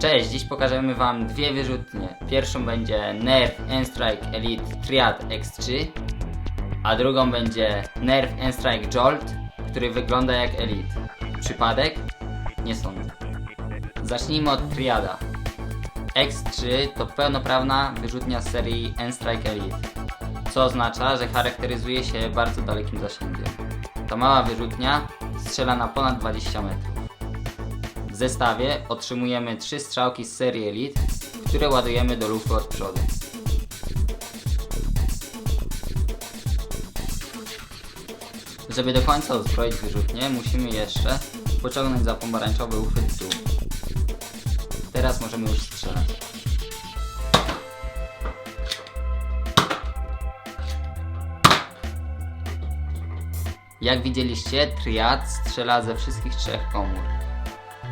Cześć, dziś pokażemy Wam dwie wyrzutnie. Pierwszą będzie Nerf N-Strike Elite Triad X3, a drugą będzie Nerf N-Strike Jolt, który wygląda jak Elite. Przypadek? Nie sądzę. Zacznijmy od Triada. X3 to pełnoprawna wyrzutnia serii N-Strike Elite, co oznacza, że charakteryzuje się bardzo dalekim zasięgiem. Ta mała wyrzutnia strzela na ponad 20 metrów. Zestawie otrzymujemy trzy strzałki z serii Elite, które ładujemy do lufy od przodu. Żeby do końca uzbroić wyrzutnię, musimy jeszcze pociągnąć za pomarańczowy uchwyt dół. Teraz możemy już strzelać. Jak widzieliście, triad strzela ze wszystkich trzech komór.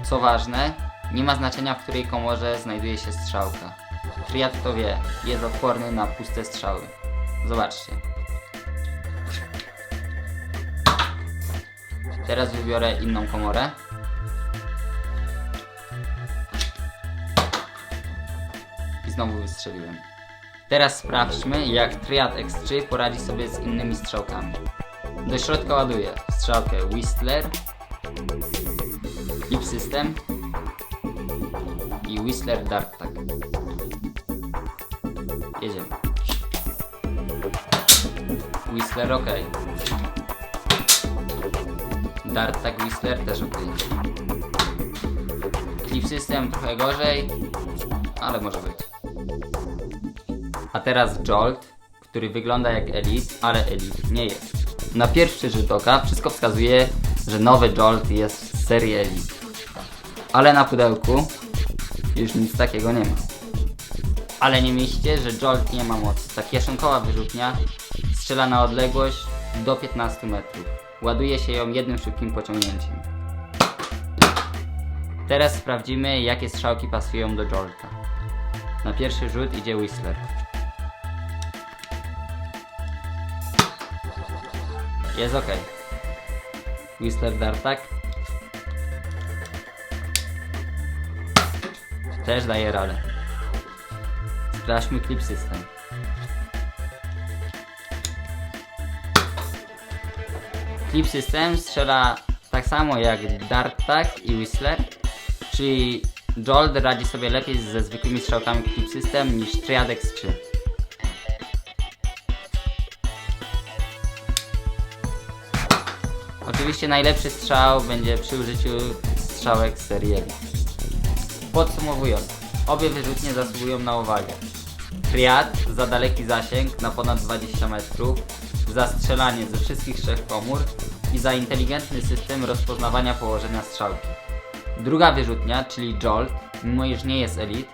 Co ważne, nie ma znaczenia w której komorze znajduje się strzałka. Triad to wie, jest odporny na puste strzały. Zobaczcie. Teraz wybiorę inną komorę. I znowu wystrzeliłem. Teraz sprawdźmy, jak Triad X3 poradzi sobie z innymi strzałkami. Do środka ładuję strzałkę Whistler, Clip System i Whistler Dart Tag. Jedziemy. Whistler ok. Dart Tag Whistler też ok. Clip System trochę gorzej, ale może być. A teraz Jolt, który wygląda jak Elite, ale Elite nie jest. Na pierwszy rzut oka wszystko wskazuje, że nowy Jolt jest z serii Elite. Ale na pudełku już nic takiego nie ma. Ale nie myślcie, że Jolt nie ma mocy. Ta kieszonkowa wyrzutnia strzela na odległość do 15 metrów. Ładuje się ją jednym szybkim pociągnięciem. Teraz sprawdzimy, jakie strzałki pasują do Jolta. Na pierwszy rzut idzie Whistler. Jest ok. Whistler Dartak. Też daje radę. Sprawdźmy Clip System. Clip System strzela tak samo jak Dartak i Whistler, czyli Jolt radzi sobie lepiej ze zwykłymi strzałkami Clip System niż Triad X3. Oczywiście najlepszy strzał będzie przy użyciu strzałek z serii Elite. Podsumowując, obie wyrzutnie zasługują na uwagę. Triad za daleki zasięg na ponad 20 metrów, za strzelanie ze wszystkich trzech komór i za inteligentny system rozpoznawania położenia strzałki. Druga wyrzutnia, czyli Jolt, mimo iż nie jest Elite,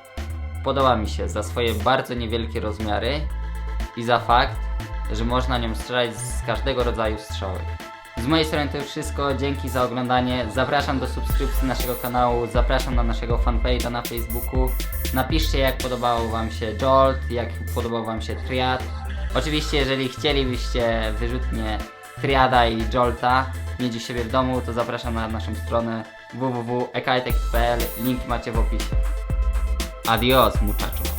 podoba mi się za swoje bardzo niewielkie rozmiary i za fakt, że można nią strzelać z każdego rodzaju strzałek. Z mojej strony to już wszystko, dzięki za oglądanie, zapraszam do subskrypcji naszego kanału, zapraszam na naszego fanpage'a na Facebooku. Napiszcie jak podobał Wam się Jolt, jak podobał Wam się Triad. Oczywiście jeżeli chcielibyście wyrzutnie Triada i Jolta mieć u siebie w domu, to zapraszam na naszą stronę www.ekaitek.pl, link macie w opisie. Adios muchachos.